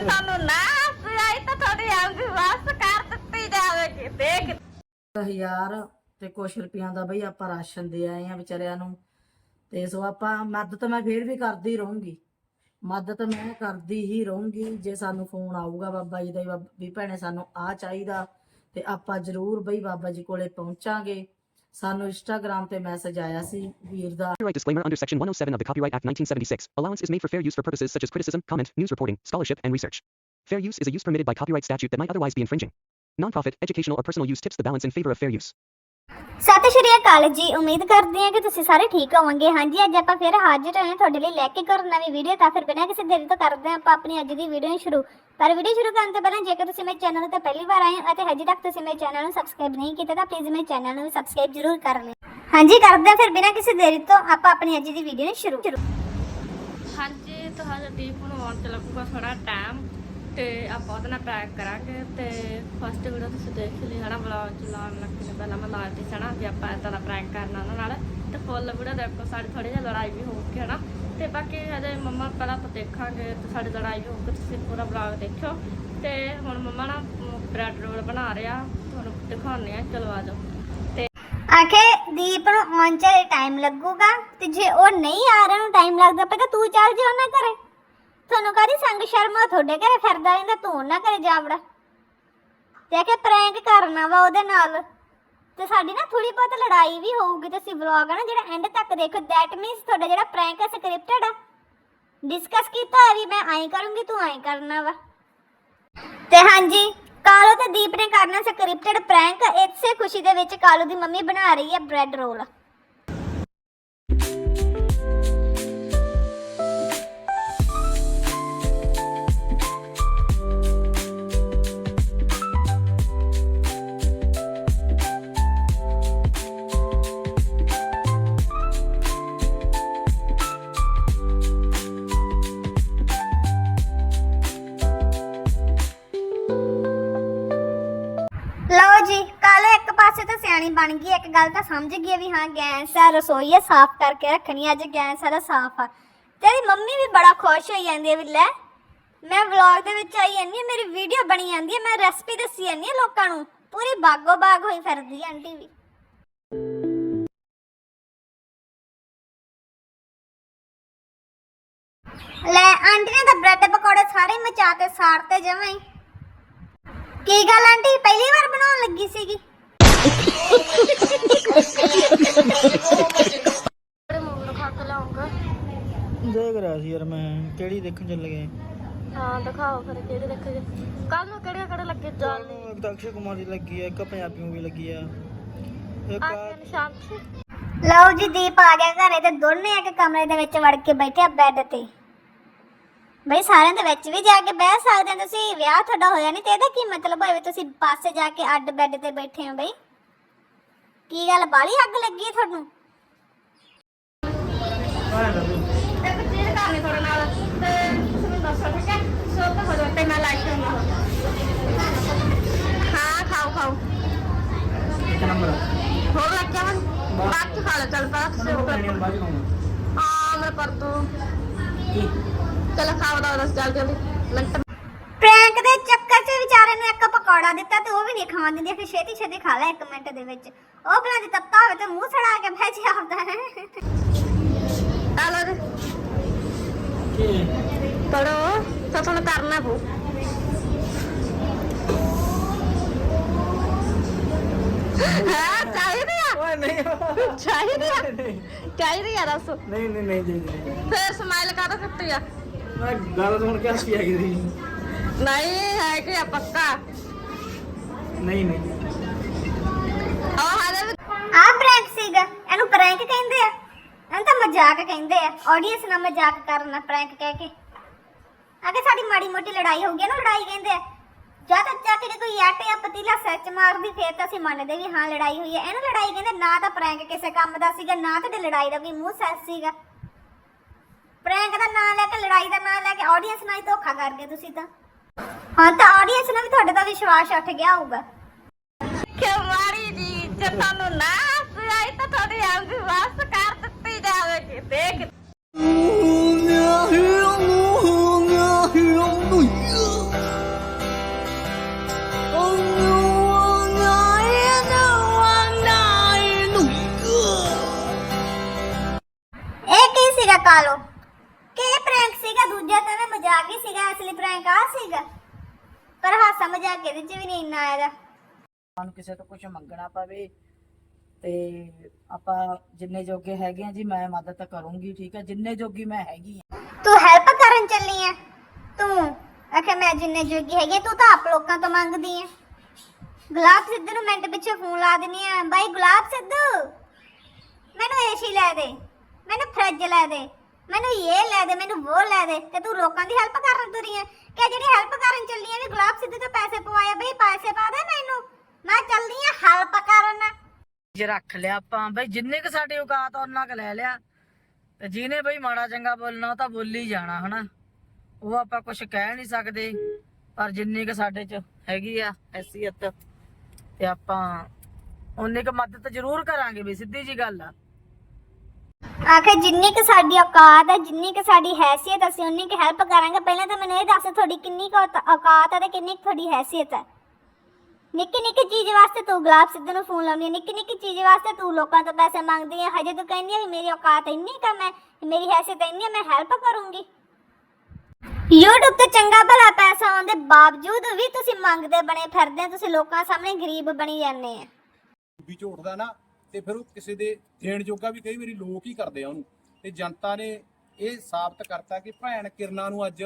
ਤੁਹਾਨੂੰ ਨਾ ਆਈ ਤਾਂ ਤੁਹਾਡੀ ਆਂਦੀ ਵਾਸ ਕਰ ਦਿੱਤੀ ਜਾਵੇਗੀ। ਦੇਖ। ਹਜ਼ਾਰ ਤੇ ਕੁਛ ਰੁਪਈਆਂ ਦਾ ਬਈ ਆਪਾਂ ਰਾਸ਼ਨ ਦੇ ਆਏ ਆ ਵਿਚਾਰਿਆਂ ਨੂੰ। ਤੇ ਸੋ ਆਪਾਂ ਮਦਦ ਮੈਂ ਫੇਰ ਵੀ ਕਰਦੀ ਰਹੂੰਗੀ। ਮਦਦ ਮੈਂ ਕਰਦੀ ਹੀ ਰਹੂੰਗੀ। ਜੇ ਸਾਨੂੰ ਫੋਨ ਆਊਗਾ ਬਾਬਾ ਜੀ ਦਾ ਵੀ ਵੀ ਭੈਣੇ ਸਾਨੂੰ ਆ ਚਾਹੀਦਾ। ਤੇ ਆਪਾਂ ਜ਼ਰੂਰ ਬਈ ਬਾਬਾ ਜੀ ਕੋਲੇ ਪਹੁੰਚਾਂਗੇ। ਸਾਨੂੰ ਇੰਸਟਾਗ੍ਰam ਤੇ ਮੈਸੇਜ ਆਇਆ ਸੀ ਵੀਰ ਦਾ Copyright disclaimer under Section 107 of the Copyright Act 1976. Allowance is made for fair use for purposes such as criticism, comment, news reporting, scholarship, and research. Fair use is a use permitted by copyright statute that might otherwise be infringing. Non-profit, educational, or personal use tips the balance in favor of fair use. ਸਤਿ ਸ਼੍ਰੀ ਅਕਾਲ ਜੀ, ਉਮੀਦ ਕਰਦੇ ਹਾਂ ਕਿ ਤੁਸੀਂ ਸਾਰੇ ਠੀਕ ਹੋਵੋਗੇ। ਹਾਂਜੀ, ਅੱਜ ਆਪਾਂ ਫਿਰ ਹਾਜ਼ਰ ਹੋਏ ਹਾਂ ਤੁਹਾਡੇ ਲਈ ਲੈ ਕੇ ਕਰ ਨਵੀਂ ਵੀਡੀਓ ਤਾਂ ਫਿਰ ਬਿਨਾਂ ਕਿਸੇ ਦੇਰੀ ਤੋਂ ਕਰਦੇ ਹਾਂ ਆਪਾਂ ਆਪਣੀ ਅੱਜ ਦੀ ਵੀਡੀਓ ਸ਼ੁਰੂ। ਪਰ ਵੀਡੀਓ ਸ਼ੁਰੂ ਕਰਨ ਤੋਂ ਪਹਿਲਾਂ ਜੇਕਰ ਤੁਸੀਂ ਮੇਰੇ ਚੈਨਲ ਤੇ ਪਹਿਲੀ ਵਾਰ ਆਏ ਹੋ ਅਤੇ ਹਜੇ ਤੱਕ ਤੁਸੀਂ ਮੇਰੇ ਚੈਨਲ ਨੂੰ ਸਬਸਕ੍ਰਾਈਬ ਨਹੀਂ ਕੀਤਾ, ਤਾਂ ਪਲੀਜ਼ ਮੇਰੇ ਚੈਨਲ ਨੂੰ ਸਬਸਕ੍ਰਾਈਬ ਜ਼ਰੂਰ ਕਰ ਲਿਓ। ਹਾਂਜੀ, ਕਰਦੇ ਹਾਂ ਫਿਰ ਬਿਨਾਂ ਕਿਸੇ ਦੇਰੀ ਤੋਂ ਆਪਾਂ ਆਪਣੀ ਅੱਜ ਦੀ ਵੀਡੀਓ ਸ਼ੁਰੂ। ਹਾਂਜੀ, ਤੁਹਾਡਾ ਡੀਪ ਬਣਾਉਣ ਚ ਲੱਗੂਗਾ ਥੋੜਾ ਟਾਈਮ ਤੇ ਆਪਾਂ ਉਹਦੇ ਨਾਲ ਪੈਕ ਕਰਾਂਗੇ ਤੇ ਫਸਟ ਵੀਡੀਓ ਤੁਸੀਂ ਦੇਖ ਲਈ, ਹਨਾ ਵਲੌਗ ਚ ਲੱਗੇ ਨੇ, ਪਹਿਲਾਂ ਮੈਂ ਲਾਤੀ ਸੀ, ਹਨਾ, ਵੀ ਆਪਾਂ ਇਦਾਂ ਦਾ ਪ੍ਰੈਂਕ ਕਰਨਾ ਉਹਨਾਂ ਨਾਲ, ਤੇ ਫੁੱਲ ਵੀਡੀਓ ਦੇਖੋ ਸਾਡੀ ਥੋੜੀ ਜਿਹੀ ਲੜਾਈ ਵੀ ਹੋਊਗੀ, ਹਨਾ, ਤੇ ਬਾਕੀ ਹਜੇ ਮੰਮਾ ਪਹਿਲਾਂ ਆਪਾਂ ਦੇਖਾਂਗੇ ਤੇ ਸਾਡੀ ਲੜਾਈ ਵੀ ਹੋਊਗੀ, ਤੁਸੀਂ ਪੂਰਾ ਵਲੌਗ ਦੇਖਿਓ, ਤੇ ਹੁਣ ਮੰਮਾ ਨਾ ਬ੍ਰੈਡ ਰੋਲ ਬਣਾ ਰਿਹਾ, ਤੁਹਾਨੂੰ ਦਿਖਾਉਂਦੇ ਆ ਚਲੋ ਆ ਜਾਓ। ਤੇ ਆਖੇ, ਦੀਪ ਨੂੰ ਆਉਣ ਚ ਟਾਈਮ ਲੱਗੂਗਾ, ਤੇ ਜੇ ਉਹ ਨਹੀਂ ਆ ਰਿਹਾ ਨੂੰ ਟਾਈਮ ਲੱਗਦਾ, ਪਤਾ ਤੂੰ ਚੱਲ ਜਾ ਉਹਨਾਂ ਘਰੇ। ਤੁਹਾਨੂੰ ਕਾਦੀ ਸੰਗ ਸ਼ਰਮ ਆ? ਤੁਹਾਡੇ ਘਰੇ ਫਿਰਦਾ ਰਹਿੰਦਾ, ਤੂੰ ਉਹਨਾਂ ਘਰੇ ਜਾਵੜਾ ਤੇ ਆਖੇ ਪ੍ਰੈਂਕ ਕਰਨਾ ਵਾ ਉਹਦੇ ਨਾਲ। ਤੇ ਸਾਡੀ ਨਾ ਥੋੜੀ ਬਹੁਤ ਲੜਾਈ ਵੀ ਹੋਊਗੀ, ਤੇ ਅਸੀਂ ਵਲੌਗ ਆ ਨਾ ਜਿਹੜਾ ਐਂਡ ਤੱਕ ਦੇਖੋ ਦੈਟ ਮੀਨਸ ਤੁਹਾਡਾ ਜਿਹੜਾ ਪ੍ਰੈਂਕ ਹੈ ਸਕ੍ਰਿਪਟਡ ਆ। ਡਿਸਕਸ ਕੀਤਾ ਵੀ ਮੈਂ ਐਂ ਕਰੂੰਗੀ, ਤੂੰ ਐਂ ਕਰਨਾ ਵਾ। ਤੇ ਹਾਂਜੀ, ਕਾਲੋ ਤੇ ਦੀਪ ਨੇ ਕਰਨਾ ਸਕ੍ਰਿਪਟਡ ਪ੍ਰੈਂਕ ਇਸੇ ਖੁਸ਼ੀ ਦੇ ਵਿੱਚ ਕਾਲੂ ਦੀ ਮੰਮੀ ਬਣਾ ਰਹੀ ਹੈ ਬ੍ਰੈਡ ਰੋਲ ਬਣ ਗਈ, ਇੱਕ ਗੱਲ ਤਾਂ ਸਮਝ ਗਈ ਵੀ ਹਾਂ ਗੈਸ ਆ, ਰਸੋਈ ਆ, ਸਾਫ਼ ਕਰਕੇ ਰੱਖਣੀ ਅੱਜ ਗੈਸ ਸਾਰਾ ਸਾਫ਼ ਆ। ਤੇਰੀ ਮੰਮੀ ਵੀ ਬੜਾ ਖੁਸ਼ ਹੋਈ ਜਾਂਦੀ ਹੈ ਵੀ ਲੈ, ਮੈਂ ਵਲੌਗ ਦੇ ਵਿੱਚ ਆਈ ਜਾਂਦੀ ਮੇਰੀ ਵੀਡੀਓ ਬਣੀ ਜਾਂਦੀ ਹੈ ਮੈਂ ਰੈਸਪੀ ਦੱਸੀ ਜਾਂਦੀ ਹਾਂ ਲੋਕਾਂ ਨੂੰ, ਪੂਰੀ ਬਾਗੋ ਬਾਗ ਹੋਈ ਫਿਰਦੀ ਆਂਟੀ ਵੀ। ਲੈ, ਆਂਟੀ ਨੇ ਤਾਂ ਬ੍ਰੈਡ ਪਕੌੜੇ ਸਾਰੇ ਮਚਾ ਤੇ ਸਾੜਤੇ ਤੇ ਹੀ। ਕੀ ਗੱਲ ਆਂਟੀ, ਪਹਿਲੀ ਵਾਰ ਬਣਾਉਣ ਲੱਗੀ ਸੀਗੀ? ਮੂਵੀ ਨੂੰ ਖਾ ਕੇ ਲਾਉਂਗਾ ਦੇਖ ਰਿਹਾ ਸੀ ਯਾਰ ਮੈਂ ਕਿਹੜੀ ਦੇਖਣ ਚੱਲ ਗਏ। ਹਾਂ ਦਿਖਾਓ ਫਿਰ ਕਿਹੜੇ ਦੇਖੋਗੇ ਕੱਲ ਨੂੰ ਕਿਹੜੇ ਕਿਹੜੇ ਲੱਗੇ ਜਾਲ ਇੱਕ ਤਾਂ ਅਕਸ਼ੇ ਕੁਮਾਰ ਦੀ ਲੱਗੀ ਹੈ ਇੱਕ ਪੰਜਾਬੀ ਮੂਵੀ ਲੱਗੀ ਆ। ਇੱਕ ਆ ਆ- ਕੇ ਨਿਸ਼ਾਨ ਸੀ ਲਓ ਜੀ ਦੀਪ ਆ ਗਿਆ ਘਰੇ ਤੇ ਦੋਨੇ ਇੱਕ ਕਮਰੇ ਦੇ ਵਿੱਚ ਵੜ ਕੇ ਬੈਠੇ ਆ ਬੈੱਡ ਤੇ। ਬਈ ਸਾਰਿਆਂ ਦੇ ਵਿੱਚ ਵੀ ਜਾ ਕੇ ਬਹਿ ਸਕਦੇ ਹੋ ਤੁਸੀਂ ਵਿਆਹ ਤੁਹਾਡਾ ਹੋਇਆ ਨਹੀਂ ਤੇ ਇਹਦਾ ਕੀ ਮਤਲਬ ਹੋਇਆ ਵੀ ਤੁਸੀਂ ਪਾਸੇ ਜਾ ਕੇ ਅੱਡ ਬੈੱਡ ਤੇ ਬੈਠੇ ਹੋ ਬਈ? ਕੀ ਗੱਲ ਬਾਲੀ ਅੱਗ ਲੱਗੀ ਤੁਹਾਨੂੰ? ਤੇ ਕੁਝ ਚੀਜ਼ ਕਰਨੀ ਤੁਹਾਡੇ ਨਾਲ ਤੇ ਤੁਸੀਂ ਦੱਸੋ ਠੀਕ ਹੈ? ਸੋ ਤਾਂ ਹੋ ਜਾਓ ਤੇ ਮੈਂ ਲਾਈਕ ਕਰੂੰਗਾ ਹਾਂ ਖਾਓ ਖਾਓ। ਇੱਕ ਨੰਬਰ। ਹੋਰ ਲੱਗ ਗਿਆ ਹੁਣ? ਬਾਅਦ ਚ ਖਾ ਲੈ ਚੱਲ ਬਾਅਦ ਚ ਹਾਂ ਮੈਂ ਪਰ ਤੂੰ ਚਲ ਖਾਓ ਦਾ ਦੱਸ ਚੱਲ ਜਲਦੀ। ਮਿੰਟ। ਪ੍ਰੈਂਕ ਦੇ ਚੱਕਰ 'ਚ ਵਿਚਾਰੇ ਨੂੰ ਇੱਕ ਪਕੌੜਾ ਦਿੱਤਾ ਤੇ ਉਹ ਵੀ ਨਹੀਂ ਖਾਣ ਦਿੰਦੀ ਫਿਰ ਛੇਤੀ ਛੇਤੀ ਖਾ ਲੈ ਇੱਕ ਮਿੰਟ ਦੇ ਵਿੱਚ। ਉਹ ਬਣਾ ਦੀ ਤੱਤਾ ਹੋਵੇ ਤੇ ਮੂੰਹ ਸੜਾ ਕੇ ਬਹਿ ਜਾ ਆਪਦਾ ਆ ਲੋ ਜੀ ਕੀ ਪੜੋ ਤਾਂ ਤੁਹਾਨੂੰ ਕਰਨਾ ਪਊ ਹਾਂ ਚਾਹੀਦੀ ਆ ਓਏ ਨਹੀਂ ਚਾਹੀਦੀ ਆ ਨਹੀਂ ਚਾਹੀਦੀ ਆ ਦੱਸ ਨਹੀਂ ਨਹੀਂ ਨਹੀਂ ਜੀ, ਫੇਰ ਸਮਾਈਲ ਕਾਹਦਾ ਕੱਟੀ ਆ ਮੈਂ ਗੱਲ ਸੁਣ ਕੇ ਹੱਸੀ ਆ ਗਈ ਨਹੀਂ ਹੈ ਕਿ ਆ ਪੱਕਾ ਨਹੀਂ ਨਹੀਂ ਆ ਪ੍ਰੈਂਕ ਸੀਗਾ। ਇਹਨੂੰ ਪ੍ਰੈਂਕ ਕਹਿੰਦੇ ਆ। ਇਹਨੂੰ ਤਾਂ ਮਜ਼ਾਕ ਕਹਿੰਦੇ ਆ। ਆਡੀਅנס ਨਾਲ ਮਜ਼ਾਕ ਕਰਨਾ ਪ੍ਰੈਂਕ ਕਹਿ ਕੇ। ਅਗੇ ਸਾਡੀ ਮਾੜੀ ਮੋਟੀ ਲੜਾਈ ਹੋ ਗਈ ਨਾ, ਲੜਾਈ ਕਹਿੰਦੇ ਆ। ਜਦ ਤੱਕ ਜਾ ਕੋਈ ਐਟ ਜਾਂ ਪਤੀਲਾ ਸੱਚ ਮਾਰਦੀ, ਫੇਰ ਤਾਂ ਅਸੀਂ ਮੰਨਦੇ ਵੀ ਹਾਂ, ਲੜਾਈ ਹੋਈ ਹੈ ਇਹਨੂੰ ਲੜਾਈ ਕਹਿੰਦੇ, ਨਾ ਤਾਂ ਪ੍ਰੈਂਕ ਕਿਸੇ ਕੰਮ ਦਾ ਸੀਗਾ, ਨਾ ਤੇ ਲੜਾਈ ਦਾ ਕੋਈ ਮੂੰਹ ਸੱਚ ਸੀਗਾ। ਪ੍ਰੈਂਕ ਦਾ ਨਾਂ ਲੈ ਕੇ, ਲੜਾਈ ਦਾ ਨਾਂ ਲੈ ਕੇ ਆਡੀਅנס ਨਾਲ ਹੀ ਧੋਖਾ ਕਰ ਤੁਸੀਂ ਤਾਂ। ਹਾਂ ਤਾਂ ਆਡੀਅנס ਨਾਲ ਵੀ ਤੁਹਾਡੇ ਦਾ ਵਿਸ਼ਵਾਸ ਉੱਠ ਗਿਆ ਹੋਊਗਾ। ਜੇ ਤੁਹਾਨੂੰ ਨਾ ਹੱਸੀ ਆਈ ਤਾਂ ਤੁਹਾਡੀ ਆਪਦੀ ਵਾਸ ਕਰ ਦਿੱਤੀ ਜਾਵੇਗੀ। ਦੇਖ। ਸੀਗਾ ਕਾਲੋ? ਕਿ ਇਹ ਪ੍ਰੈਂਕ ਸੀਗਾ? ਦੂਜਾ ਤਾਂ ਮੈਂ ਮਜ਼ਾਕ ਹੀ ਸੀਗਾ ਅਸਲੀ ਪ੍ਰੈਂਕ ਆ ਸੀਗਾ। ਪਰ ਹਾਸਾ ਮਜ਼ਾਕ ਇਹਦੇ ਚ ਵੀ ਨਹੀਂ ਇੰਨਾ ਆਇਆ। ਸਾਨੂੰ ਕਿਸੇ ਤੋਂ ਕੁਝ ਮੰਗਣਾ ਪਵੇ ਤੇ ਆਪਾਂ ਜਿੰਨੇ ਜੋਗੇ ਹੈਗੇ ਆ ਜੀ ਮੈਂ ਮਦਦ ਕਰੂੰਗੀ ਠੀਕ ਹੈ ਜਿੰਨੇ ਜੋਗੀ ਮੈਂ ਹੈਗੀ ਆ। ਤੂੰ ਹੈਲਪ ਕਰਨ ਚੱਲੀ ਐ ਤੂੰ? ਆਖੇ ਮੈਂ ਜਿੰਨੇ ਜੋਗੀ ਹੈਗੀ ਆਂ, ਤੂੰ ਤਾਂ ਆਪ ਲੋਕਾਂ ਤੋਂ ਮੰਗਦੀ ਐ ਗੁਲਾਬ ਸਿੱਧੂ ਨੂੰ ਮਿੰਟ ਪਿੱਛੇ ਫੋਨ ਲਾ ਦਿੰਨੀ ਆ। ਬਾਈ ਗੁਲਾਬ ਸਿੱਧੂ! ਮੈਨੂੰ ਏਸੀ ਲੈ ਦੇ। ਮੈਨੂੰ ਫਰਿੱਜ ਲੈ ਦੇ। ਮੈਨੂੰ ਇਹ ਲੈ ਦੇ ਮੈਨੂੰ ਉਹ ਲੈ ਦੇ। ਤੇ ਤੂੰ ਲੋਕਾਂ ਦੀ ਹੈਲਪ ਕਰਨ ਤੁਰੀ ਐ ਕਿ ਜਿਹੜੀ ਹੈਲਪ ਕਰਨ ਚੱਲੀ ਐ ਵੀ ਗੁਲਾਬ ਸਿੱਧੂ ਤੋਂ ਪੈਸੇ ਪਵਾਏ ਬਈ ਪੈਸੇ ਪਾ ਦੇ ਮੈਨੂੰ। ਮੈਂ ਚੱਲਦੀ ਆ ਹੈਲਪ ਕਰਨ। ਜੇ ਰੱਖ ਲਿਆ ਆਪਾਂ ਬਈ ਜਿੰਨੇ ਕ ਸਾਡੇ ਔਕਾਤ ਆ ਉਹਨਾਂ ਕ ਲੈ ਲਿਆ। ਤੇ ਜਿਹਨੇ ਬਈ ਮਾੜਾ ਚੰਗਾ ਬੋਲਣਾ ਉਹ ਤਾਂ ਬੋਲ ਜਾਣਾ ਹਨਾ? ਉਹ ਆਪਾਂ ਕੁਝ ਕਹਿ ਨਹੀਂ ਸਕਦੇ ਪਰ ਜਿੰਨੀ ਕ ਸਾਡੇ ਚ ਹੈਗੀ ਆ ਹੈਸੀਅਤ ਤੇ ਆਪਾਂ ਉਨੀ ਕ ਮਦਦ ਜ਼ਰੂਰ ਕਰਾਂਗੇ ਵੀ ਸਿੱਧੀ ਜੀ ਗੱਲ ਆ। ਆਖੇ ਜਿੰਨੀ ਕਿ ਸਾਡੀ ਔਕਾਤ ਹੈ ਜਿੰਨੀ ਕਿ ਸਾਡੀ ਹੈਸੀਅਤ ਅਸੀਂ ਉਨੀ ਕਿ ਹੈਲਪ ਕਰਾਂਗੇ। ਪਹਿਲਾਂ ਤਾਂ ਮੈਨੂੰ ਇਹ ਦੱਸ ਤੁਹਾਡੀ ਕਿੰਨੀ ਕੁ ਔਕਾਤ ਹੈ ਤੇ ਕਿੰਨੀ ਕੁ ਤੁਹਾਡੀ ਹੈਸੀਅਤ ਹੈ ਨਿੱਕੀ ਨਿੱਕੀ ਚੀਜ਼ ਵਾਸਤੇ ਤੂੰ ਗੁਲਾਬ ਸਿੱਧੂ ਨੂੰ ਫੋਨ ਲਾਉਣੀ ਹੈ ਨਿੱਕੀ ਨਿੱਕੀ ਚੀਜ਼ ਵਾਸਤੇ ਤੂੰ ਲੋਕਾਂ ਤੋਂ ਪੈਸੇ ਮੰਗਦੀ ਹੈ ਹਜੇ ਤੂੰ ਕਹਿੰਦੀ ਹੈ ਵੀ ਮੇਰੀ ਔਕਾਤ ਇੰਨੀ ਕਾ ਮੈਂ ਮੇਰੀ ਹੈਸੀਅਤ ਇੰਨੀ ਹੈ ਮੈਂ ਹੈਲਪ ਕਰੂੰਗੀ। YouTube ਤੇ ਚੰਗਾ ਭਲਾ ਪੈਸਾ ਆਉਣ ਦੇ ਬਾਵਜੂਦ ਵੀ ਤੁਸੀਂ ਮੰਗਦੇ ਬਣੇ ਫਿਰਦੇ ਹੋ ਤੁਸੀਂ ਲੋਕਾਂ ਸਾਹਮਣੇ ਗਰੀਬ ਬਣੀ ਜਾਂਦੇ ਆ। ਵੀ ਝੋਟਦਾ ਨਾ, ਤੇ ਫਿਰ ਉਹ ਕਿਸੇ ਦੇ ਦੇਣ ਜੋਗਾ ਵੀ ਕਈ ਵਾਰੀ ਲੋਕ ਹੀ ਕਰਦੇ ਆ ਉਹਨੂੰ। ਤੇ ਜਨਤਾ ਨੇ ਇਹ ਸਾਬਤ ਕਰਤਾ ਕਿ ਭੈਣ ਕਿਰਨਾ ਨੂੰ ਅੱਜ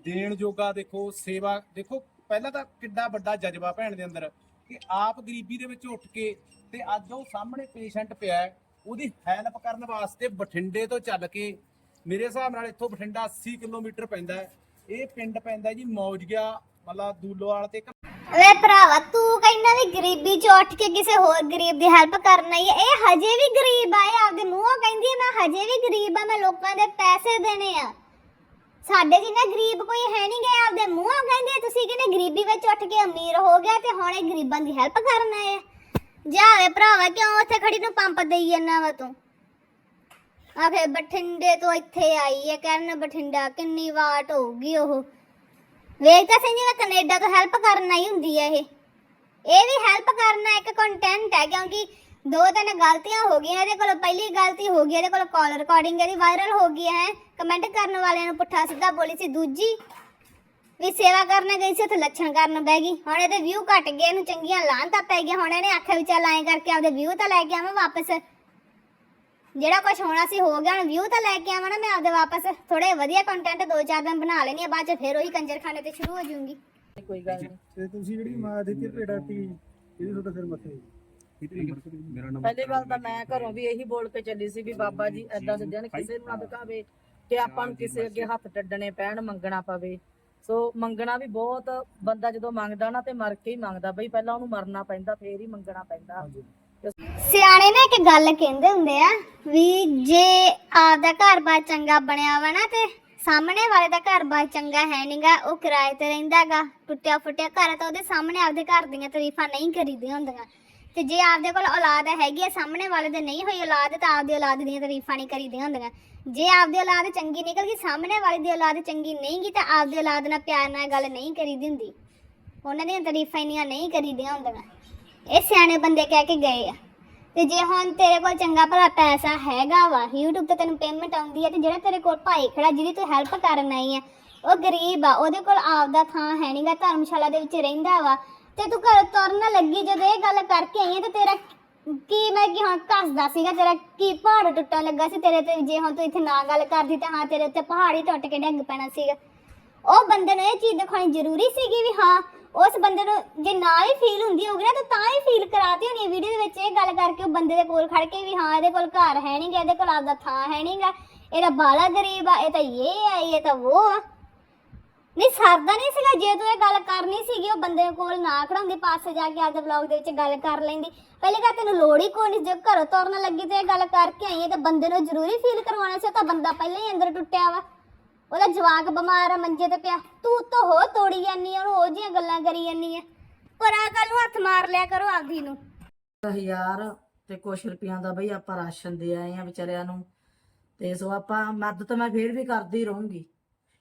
ਦੇਣ ਜੋਗਾ ਦੇਖੋ, ਸੇਵਾ ਦੇਖੋ ਪਹਿਲਾਂ ਤਾਂ ਕਿੱਡਾ ਵੱਡਾ ਜਜ਼ਬਾ ਭੈਣ ਦੇ ਅੰਦਰ ਕਿ ਆਪ ਗਰੀਬੀ ਦੇ ਵਿੱਚ ਉੱਠ ਕੇ ਤੇ ਅੱਜ ਉਹ ਸਾਹਮਣੇ ਪੇਸ਼ੈਂਟ ਪਿਆ ਹੈ, ਉਹਦੀ ਹੈਲਪ ਕਰਨ ਵਾਸਤੇ ਬਠਿੰਡੇ ਤੋਂ ਚੱਲ ਕੇ ਮੇਰੇ ਹਿਸਾਬ ਨਾਲ ਇੱਥੋਂ ਬਠਿੰਡਾ 80 ਕਿਲੋਮੀਟਰ ਪੈਂਦਾ ਹੈ। ਇਹ ਪਿੰਡ ਪੈਂਦਾ ਜੀ ਮੌਜਗਿਆ ਮਤਲਬ ਦੂਲੋਵਾਲ ਤੇ ਇੱਕ ਵੇ ਭਰਾਵਾ ਤੂੰ ਕਹਿੰਦਾ ਵੀ ਗਰੀਬੀ ਚ ਉੱਠ ਕੇ ਕਿਸੇ ਹੋਰ ਗਰੀਬ ਦੀ ਹੈਲਪ ਕਰਨਾ ਹੀ ਹੈ। ਇਹ ਹਜੇ ਵੀ ਗਰੀਬ ਆ ਇਹ ਆਪਦੇ ਮੂੰਹੋਂ ਕਹਿੰਦੀ ਹੈ, ਮੈਂ ਹਜੇ ਵੀ ਗਰੀਬ ਆ ਮੈਂ ਲੋਕਾਂ ਦੇ ਪੈਸੇ ਦੇਣੇ ਆ। ਸਾਡੇ ਜਿੰਨਾ ਗਰੀਬ ਕੋਈ ਹੈ ਨਹੀਂ ਗਿਆ ਆਪਦੇ ਮੂੰਹੋਂ ਕਹਿੰਦੇ, ਤੁਸੀਂ ਕਹਿੰਦੇ ਗਰੀਬੀ ਵਿੱਚ ਉੱਠ ਕੇ ਅਮੀਰ ਹੋ ਗਿਆ ਤੇ ਹੁਣ ਇਹ ਗਰੀਬਾਂ ਦੀ ਹੈਲਪ ਕਰਨ ਆਏ ਆ। ਜਾ ਭਰਾਵਾ, ਕਿਉਂ ਉੱਥੇ ਖੜੀ ਨੂੰ ਪੰਪ ਦੇਈ ਜਾਂਦਾ ਵਾ ਤੂੰ? ਆਖੇ ਬਠਿੰਡੇ ਤੋਂ ਇੱਥੇ ਆਈ ਹੈ ਕਰਨ ਬਠਿੰਡਾ ਕਿੰਨੀ ਵਾਟ ਹੋਊਗੀ ਉਹ। ਵੇਖ ਤਾਂ ਸਹੀ ਜਿਵੇਂ ਕੈਨੇਡਾ ਤੋਂ ਹੈਲਪ ਕਰਨ ਆਈ ਹੁੰਦੀ ਹੈ ਇਹ। ਇਹ ਵੀ ਹੈਲਪ ਕਰਨਾ ਇੱਕ ਕੰਟੈਂਟ ਹੈ ਕਿਉਂਕਿ ਦੋ ਤਿੰਨ ਗਲਤੀਆਂ ਹੋ ਗਈਆਂ ਇਹਦੇ ਕੋਲ ਪਹਿਲੀ ਗਲਤੀ ਹੋ ਗਈ ਇਹਦੇ ਕੋਲ ਕਾਲ ਰਿਕਾਰਡਿੰਗ ਇਹਦੀ ਵਾਇਰਲ ਹੋ ਗਈ ਹੈ ਕਮੈਂਟ ਕਰਨ ਵਾਲਿਆਂ ਨੂੰ ਪੁੱਠਾ ਸਿੱਧਾ ਬੋਲੀ ਸੀ। ਦੂਜੀ ਵੀ ਸੇਵਾ ਕਰਨ ਗਈ ਸੀ ਉੱਥੇ ਲੱਛਣ ਕਰਨ ਬਹਿ ਗਈ। ਹੁਣ ਇਹਦੇ ਵਿਊ ਘਟ ਗਏ ਇਹਨੂੰ ਚੰਗੀਆਂ ਲਾਂਤਾਂ ਪੈ ਗਈਆਂ। ਹੁਣ ਇਹਨੇ ਆਖਿਆ ਵੀ ਚੱਲ ਐਂ ਕਰਕੇ ਆਪਦੇ ਵਿਊ ਤਾਂ ਲੈ ਕੇ ਆਵਾਂ ਵਾਪਸ। ਜਿਹੜਾ ਕੁਝ ਹੋਣਾ ਸੀ ਹੋ ਗਿਆ ਹੁਣ ਵਿਊ ਤਾਂ ਲੈ ਕੇ ਆਵਾਂ ਨਾ ਮੈਂ ਆਪਦੇ ਵਾਪਸ। ਥੋੜੇ ਵਧੀਆ ਕੰਟੈਂਟ ਦੋ ਚਾਰ ਦਿਨ ਬਣਾ ਲੈਣੀ ਆ ਬਾਅਦ ਚ ਫਿਰ ਉਹੀ ਕੰਜਰਖਾਨੇ ਤੇ ਸ਼ੁਰੂ ਹੋ ਜਾਊਂਗੀ। ਕੋਈ ਗੱਲ ਨਹੀਂ। ਤੇ ਤੁਸੀਂ ਜਿਹੜੀ ਮਾਂ ਦਿੱਤੀ ਭੇੜਾ ਤੀ ਇਹਦੇ ਤੁਹਾਡਾ ਸਿਰ ਮੱਥੇ ਪਹਿਲੀ ਗੱਲ ਤਾਂ ਮੈਂ ਘਰੋਂ ਵੀ ਇਹੀ ਬੋਲ ਕੇ ਚੱਲੀ ਸੀ ਵੀ ਬਾਬਾ ਜੀ ਐਦਾਂ ਦੇ ਦਿਨ ਕਿਸੇ ਨੂੰ ਨਾ ਦਿਖਾਵੇ ਕਿ ਆਪਾਂ ਨੂੰ ਕਿਸੇ ਅੱਗੇ ਹੱਥ ਟੱਡਣੇ ਪੈਣ ਮੰਗਣਾ ਪਵੇ। ਸੋ ਮੰਗਣਾ ਵੀ ਬਹੁਤ ਬੰਦਾ ਜਦੋਂ ਮੰਗਦਾ ਨਾ ਤੇ ਮਰ ਕੇ ਹੀ ਮੰਗਦਾ। ਬਈ ਪਹਿਲਾਂ ਉਹਨੂੰ ਮਰਨਾ ਪੈਂਦਾ ਫੇਰ ਹੀ ਮੰਗਣਾ ਪੈਂਦਾ। ਸਿਆਣੇ ਨੇ ਇੱਕ ਗੱਲ ਕਹਿੰਦੇ ਹੁੰਦੇ ਆ ਵੀ ਜੇ ਆਪਦਾ ਘਰ-ਬਾਰ ਚੰਗਾ ਬਣਿਆ ਵਾ ਨਾ ਤੇ ਸਾਹਮਣੇ ਵਾਲੇ ਦਾ ਘਰ-ਬਾਰ ਚੰਗਾ ਹੈ ਨਹੀਂਗਾ ਉਹ ਕਿਰਾਏ ਤੇ ਰਹਿੰਦਾਗਾ ਟੁੱਟਿਆ ਫੁੱਟਿਆ ਘਰ ਤਾਂ ਉਹਦੇ ਸਾਹਮਣੇ ਆਪਦੇ ਘਰ ਦੀਆਂ ਤਾਰੀਫਾਂ ਨਹੀਂ ਕਰੀਦੀਆਂ ਹੁੰਦੀਆਂ। ਤੇ ਜੇ ਆਪਦੇ ਕੋਲ ਔਲਾਦ ਹੈਗੀ ਆ, ਸਾਹਮਣੇ ਵਾਲੇ ਦੇ ਨਹੀਂ ਹੋਈ ਔਲਾਦ, ਤਾਂ ਆਪਦੀ ਔਲਾਦ ਦੀਆਂ ਤਾਰੀਫਾਂ ਨਹੀਂ ਕਰੀਦੀਆਂ ਹੁੰਦੀਆਂ। ਜੇ ਆਪਦੀ ਔਲਾਦ ਚੰਗੀ ਨਿਕਲ ਗਈ, ਸਾਹਮਣੇ ਵਾਲੇ ਦੀ ਔਲਾਦ ਚੰਗੀ ਨਹੀਂ ਗਈ, ਤਾਂ ਆਪਦੀ ਔਲਾਦ ਨਾਲ ਪਿਆਰ ਨਾਲ ਗੱਲ ਨਹੀਂ ਕਰੀਦੀ ਹੁੰਦੀ। ਉਹਨਾਂ ਦੀਆਂ ਤਾਰੀਫਾਂ ਇੰਨੀਆਂ ਨਹੀਂ ਕਰੀਦੀਆਂ ਹੁੰਦੀਆਂ। ਇਹ ਸਿਆਣੇ ਬੰਦੇ ਕਹਿ ਕੇ ਗਏ ਆ। ਤੇ ਜੇ ਹੁਣ ਤੇਰੇ ਕੋਲ ਚੰਗਾ ਭਲਾ ਪੈਸਾ ਹੈਗਾ ਵਾ, YouTube ਤੇ ਤੈਨੂੰ ਪੇਮੈਂਟ ਆਉਂਦੀ ਹੈ ਤੇ ਜਿਹੜਾ ਤੇਰੇ ਕੋਲ ਭਾਈ ਖੜਾ, ਜਿਹਦੀ ਤੂੰ ਹੈਲਪ ਕਰਨ ਆਈ ਹੈ ਉਹ ਗਰੀਬ ਆ, ਉਹਦੇ ਕੋਲ ਆਪਦਾ ਥਾਂ ਹੈ ਨਹੀਂਗਾ ਧਰਮਸ਼ਾਲਾ ਦੇ ਵਿੱਚ ਰਹਿੰਦਾ ਵਾ ਤੇ ਤੂੰ ਘਰ ਤੁਰਨ ਲੱਗੀ ਜਦੋਂ ਇਹ ਗੱਲ ਕਰਕੇ ਆਈ ਹੈ ਤੇ ਤੇਰਾ ਕੀ ਮੈਂ ਕੀ ਹੁਣ ਕੱਸਦਾ ਸੀਗਾ, ਤੇਰਾ ਕੀ ਪਹਾੜ ਟੁੱਟਣ ਲੱਗਾ ਸੀ, ਤੇਰੇ ਤੇ ਜੇ ਹੁਣ ਤੂੰ ਇੱਥੇ ਨਾ ਗੱਲ ਕਰਦੀ ਤਾਂ ਹਾਂ ਤੇਰੇ ਉੱਤੇ ਪਹਾੜ ਹੀ ਟੁੱਟ ਕੇ ਡਿੱਗ ਪੈਣਾ ਸੀਗਾ। ਉਹ ਬੰਦੇ ਨੂੰ ਇਹ ਚੀਜ਼ ਦਿਖਾਉਣੀ ਜ਼ਰੂਰੀ ਸੀਗੀ ਵੀ ਹਾਂ, ਉਸ ਬੰਦੇ ਨੂੰ ਜੇ ਨਾ ਹੀ ਫੀਲ ਹੁੰਦੀ ਹੋਊਗੀ ਨਾ, ਤਾਂ ਤਾਂ ਹੀ ਫੀਲ ਕਰਾਤੀ ਹੋਣੀ ਵੀਡੀਓ ਦੇ ਵਿੱਚ ਇਹ ਗੱਲ ਕਰਕੇ ਉਹ ਬੰਦੇ ਦੇ ਕੋਲ ਖੜ ਕੇ ਵੀ ਹਾਂ, ਇਹਦੇ ਕੋਲ ਘਰ ਹੈ ਨਹੀਂਗਾ ਇਹਦੇ ਕੋਲ ਆਪਦਾ ਥਾਂ ਹੈ ਨਹੀਂਗਾ ਇਹਦਾ ਬਾਲਾ ਗਰੀਬ ਆ, ਇਹ ਤਾਂ ਇਹ ਆ, ਇਹ ਤਾਂ ਉਹ ਆ। ਨਹੀਂ, ਸਰਦਾ ਨਹੀਂ ਸੀਗਾ, ਜੇ ਤੂੰ ਇਹ ਗੱਲ ਕਰਨੀ ਸੀਗੀ, ਉਹ ਬੰਦੇ ਕੋਲ ਨਾ ਖੜਾਉਂਦੀ, ਪਾਸੇ ਜਾ ਕੇ ਆਪਦੇ ਵਲੌਗ ਦੇ ਵਿੱਚ ਗੱਲ ਕਰ ਲੈਂਦੀ। ਪਹਿਲੇ ਤਾਂ ਤੈਨੂੰ ਲੋੜ ਹੀ ਕੋਈ ਨਹੀਂ ਜੇ ਘਰੋਂ ਤੁਰਨ ਲੱਗੀ ਤੇ ਇਹ ਗੱਲ ਕਰਕੇ ਆਈ ਹੈ ਤੇ ਬੰਦੇ ਨੂੰ ਜ਼ਰੂਰੀ ਫੀਲ ਕਰਵਾਉਣਾ ਸੀ, ਉਹ ਤਾਂ ਬੰਦਾ ਪਹਿਲਾਂ ਹੀ ਅੰਦਰ ਟੁੱਟਿਆ ਵਾ। ਉਹਦਾ ਜਵਾਕ ਬਿਮਾਰ ਆ, ਮੰਜੇ ਤੇ ਪਿਆ। ਤੂੰ ਤਾਂ ਹੋ ਤੋੜੀ ਜਾਨੀ ਆ ਉਹ ਜੀਆਂ ਗੱਲਾਂ ਕਰੀ ਜਾਨੀ ਆ। ਪਰ ਆ ਕੱਲ ਨੂੰ ਹੱਥ ਮਾਰ ਲਿਆ ਕਰੋ ਆਪਦੀ ਨੂੰ। ਹਜ਼ਾਰ ਤੇ ਕੁਛ ਰੁਪਈਆਂ ਦਾ ਬਈ ਆਪਾਂ ਰਾਸ਼ਨ ਦੇ ਆਏ ਆ ਵਿਚਾਰਿਆਂ ਨੂੰ। ਤੇ ਸੋ ਆਪਾਂ, ਮਦਦ ਮੈਂ ਫੇਰ ਵੀ ਕਰਦੀ ਰਹੂੰਗੀ।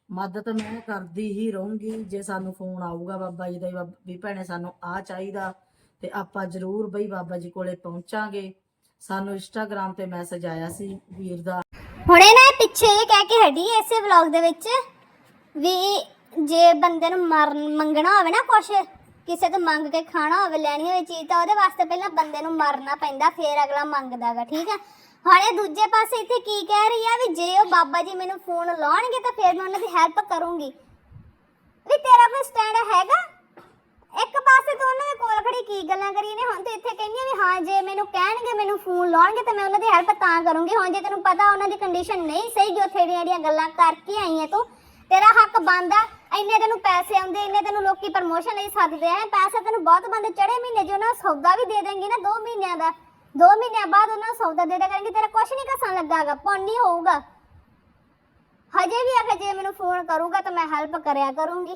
ਮਦਦ ਮੈਂ ਕਰਦੀ ਹੀ ਰਹੂੰਗੀ, ਜੇ ਸਾਨੂੰ ਫੋਨ ਆਊਗਾ ਬਾਬਾ ਜੀ ਦਾ ਵੀ ਭੈਣੇ ਸਾਨੂੰ ਆ ਚਾਹੀਦਾ, ਤੇ ਆਪਾਂ ਜ਼ਰੂਰ ਬਈ ਬਾਬਾ ਜੀ ਕੋਲੇ ਪਹੁੰਚਾਂਗੇ। ਸਾਨੂੰ ਇੰਸਟਾਗ੍ਰam ਤੇ ਮੈਸੇਜ ਆਇਆ ਸੀ ਵੀਰ ਦਾ। ਹੁਣੇ ਨਾ ਪਿੱਛੇ ਇਹ ਕਹਿ ਕੇ ਹਟੀ ਐ ਵਲੌਗ ਦੇ ਵਿੱਚ ਵੀ ਜੇ ਬੰਦੇ ਨੂੰ ਮਰਨ ਮੰਗਣਾ ਹੋਵੇ ਨਾ ਕੁਛ, ਕਿਸੇ ਤੋਂ ਮੰਗ ਕੇ ਖਾਣਾ ਹੋਵੇ ਲੈਣੀ ਹੋਵੇ ਚੀਜ਼, ਤਾਂ ਉਹਦੇ ਵਾਸਤੇ ਪਹਿਲਾਂ ਬੰਦੇ ਨੂੰ ਮਰਨਾ ਪੈਂਦਾ, ਫੇਰ ਅਗਲਾ ਮੰਗਦਾਗਾ, ਠੀਕ ਹੈ ਹੁਣ ਇਹ ਦੂਜੇ ਪਾਸੇ ਇੱਥੇ ਕੀ ਕਹਿ ਰਹੀ ਆ ਵੀ ਜੇ ਉਹ ਬਾਬਾ ਜੀ ਮੈਨੂੰ ਫੋਨ ਲਾਉਣਗੇ ਤਾਂ ਫੇਰ ਮੈਂ ਉਹਨਾਂ ਦੀ ਹੈਲਪ ਕਰੂੰਗੀ। ਵੀ ਤੇਰਾ ਕੋਈ ਸਟੈਂਡ ਹੈਗਾ? ਇੱਕ ਪਾਸੇ ਤੋਂ ਉਹਨਾਂ ਦੇ ਕੋਲ ਖੜੀ ਕੀ ਗੱਲਾਂ ਕਰੀ ਨੇ? ਹੁਣ ਤੇ ਇੱਥੇ ਕਹਿੰਦੀ ਵੀ ਹਾਂ, ਜੇ ਮੈਨੂੰ ਕਹਿਣਗੇ, ਮੈਨੂੰ ਫੋਨ ਲਾਉਣਗੇ ਤਾਂ ਮੈਂ ਉਹਨਾਂ ਦੀ ਹੈਲਪ ਤਾਂ ਕਰੂੰਗੀ। ਹੁਣ ਜੇ ਤੈਨੂੰ ਪਤਾ ਉਹਨਾਂ ਦੀ ਕੰਡੀਸ਼ਨ ਨਹੀਂ ਸਹੀ ਜੋ ਥੇੜੀਆਂ ਜਿਹੜੀਆਂ ਗੱਲਾਂ ਕਰਕੇ ਆਈ ਹੈ ਤੂੰ, ਤੇਰਾ ਹੱਕ ਬਣਦਾ। ਇੰਨੇ ਤੈਨੂੰ ਪੈਸੇ ਆਉਂਦੇ, ਇੰਨੇ ਤੈਨੂੰ ਲੋਕੀ ਪ੍ਰਮੋਸ਼ਨ ਲਈ ਸੱਦਦੇ ਆ। ਪੈਸੇ ਤੈਨੂੰ ਬਹੁਤ ਬੰਦੇ ਚੜੇ ਮਹੀਨੇ ਜੇ ਉਹਨਾਂ ਸੌਦਾ ਵੀ ਦੇ ਦੇਂਗੀ ਨਾ 2 ਮਹੀਨਿਆਂ ਦਾ। 2 ਮਹੀਨਿਆਂ ਬਾਅਦ ਉਹਨਾਂ ਨੂੰ ਸੌਦਾ ਦੇ ਦੇ ਕਰਾਂਗੇ ਤੇਰਾ ਕੁਛ ਨਹੀਂ ਕਸਣ ਲੱਗਾਗਾ ਪੁੰਨ ਹੋਊਗਾ। ਹਜੇ ਵੀ ਆਖੇ ਜੇ ਮੈਨੂੰ ਫੋਨ ਕਰੂਗਾ ਤਾਂ ਮੈਂ ਹੈਲਪ ਕਰਿਆ ਕਰੂੰਗੀ।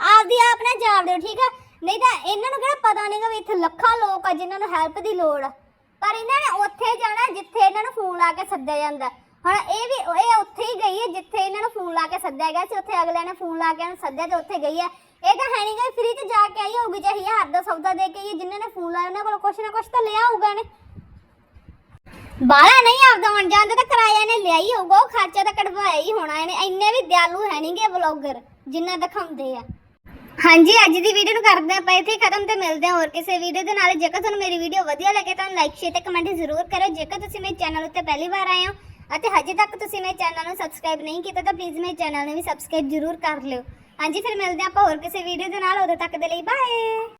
ਆਪਦੀ ਆਪ ਨਾ ਜਵਾਬ ਦਿਓ, ਠੀਕ ਆ? ਨਹੀਂ ਤਾਂ ਇਹਨਾਂ ਨੂੰ ਕਿਹੜਾ ਪਤਾ ਨਹੀਂਗਾ ਵੀ ਇੱਥੇ ਲੱਖਾਂ ਲੋਕ ਆ ਜਿਨ੍ਹਾਂ ਨੂੰ ਹੈਲਪ ਦੀ ਲੋੜ ਆ। ਪਰ ਇਹਨਾਂ ਨੇ ਉੱਥੇ ਜਾਣਾ ਜਿੱਥੇ ਇਹਨਾਂ ਨੂੰ ਫੋਨ ਲਾ ਕੇ ਸੱਦਿਆ ਜਾਂਦਾ। ਹੁਣ ਇਹ ਵੀ, ਇਹ ਉੱਥੇ ਹੀ ਗਈ ਹੈ ਜਿੱਥੇ ਇਹਨਾਂ ਨੂੰ ਫੋਨ ਲਾ ਕੇ ਸੱਦਿਆ ਗਿਆ ਸੀ, ਉੱਥੇ ਅਗਲੇ ਨੇ ਫੋਨ ਲਾ ਕੇ ਇਹਨੂੰ ਸੱਦਿਆ ਤੇ ਉੱਥੇ ਗਈ ਹੈ। ਇਹ ਤਾਂ ਹੈ ਨਹੀਂਗਾ ਫ੍ਰੀ ਤੇ ਜਾ ਕੇ ਆਈ ਹੋਊਗੀ ਚਾਹੇ ਹਜ਼ਾਰ ਦਾ ਸੌਦਾ ਦੇ ਕੇ ਆਈ ਜਿਨ੍ਹਾਂ ਨੇ ਫੋਨ ਲਾਇਆ, ਉਹਨਾਂ ਕੋਲ ਕੁਛ ਨਾ ਕੁਛ ਤਾਂ ਲਿਆ ਹੋਊਗਾ ਨੇ। ਬਾਹਲਾ ਨਹੀਂ ਆਪਦਾ ਆਉਣ ਜਾਂਦੇ ਤਾਂ ਕਿਰਾਇਆ ਨੇ ਲਿਆ ਹੀ ਹੋਊਗਾ, ਉਹ ਖਰਚਾ ਤਾਂ ਕਢਵਾਇਆ ਹੀ ਹੋਣਾ ਇਹਨੇ। ਇੰਨੇ ਵੀ ਦਿਆਲੂ ਹੈ ਨਹੀਂਗੇ ਵਲੌਗਰ ਜਿੰਨਾ ਦਿਖਾਉਂਦੇ ਆ। ਹਾਂਜੀ, ਅੱਜ ਦੀ ਵੀਡੀਓ ਨੂੰ ਕਰਦੇ ਆਪਾਂ ਇੱਥੇ ਖਤਮ ਤੇ ਮਿਲਦੇ ਹਾਂ ਹੋਰ ਕਿਸੇ ਵੀਡੀਓ ਦੇ ਨਾਲ। ਜੇਕਰ ਤੁਹਾਨੂੰ ਮੇਰੀ ਵੀਡੀਓ ਵਧੀਆ ਲੱਗੇ ਤਾਂ ਲਾਈਕ ਸ਼ੇਅਰ ਤੇ ਕਮੈਂਟ ਜ਼ਰੂਰ ਕਰਿਓ। ਜੇਕਰ ਤੁਸੀਂ ਮੇਰੇ ਚੈਨਲ ਉੱਤੇ ਪਹਿਲੀ ਵਾਰ ਆਏ ਹੋ ਅਤੇ ਹਜੇ ਤੱਕ ਤੁਸੀਂ ਮੇਰੇ ਚੈਨਲ ਨੂੰ ਸਬਸਕ੍ਰਾਈਬ ਨਹੀਂ ਕੀਤਾ ਤਾਂ ਪਲੀਜ਼ ਮੇਰੇ ਚੈਨਲ ਨੂੰ ਵੀ ਸਬਸਕ੍ਰਾਈਬ ਜ਼ਰੂਰ ਕਰ ਲਿਓ। ਹਾਂਜੀ, ਫਿਰ ਮਿਲਦੇ ਹਾਂ ਆਪਾਂ ਹੋਰ ਕਿਸੇ ਵੀਡੀਓ ਦੇ ਨਾਲ, ਉਦੋਂ ਤੱਕ ਦੇ ਲਈ ਬਾਏ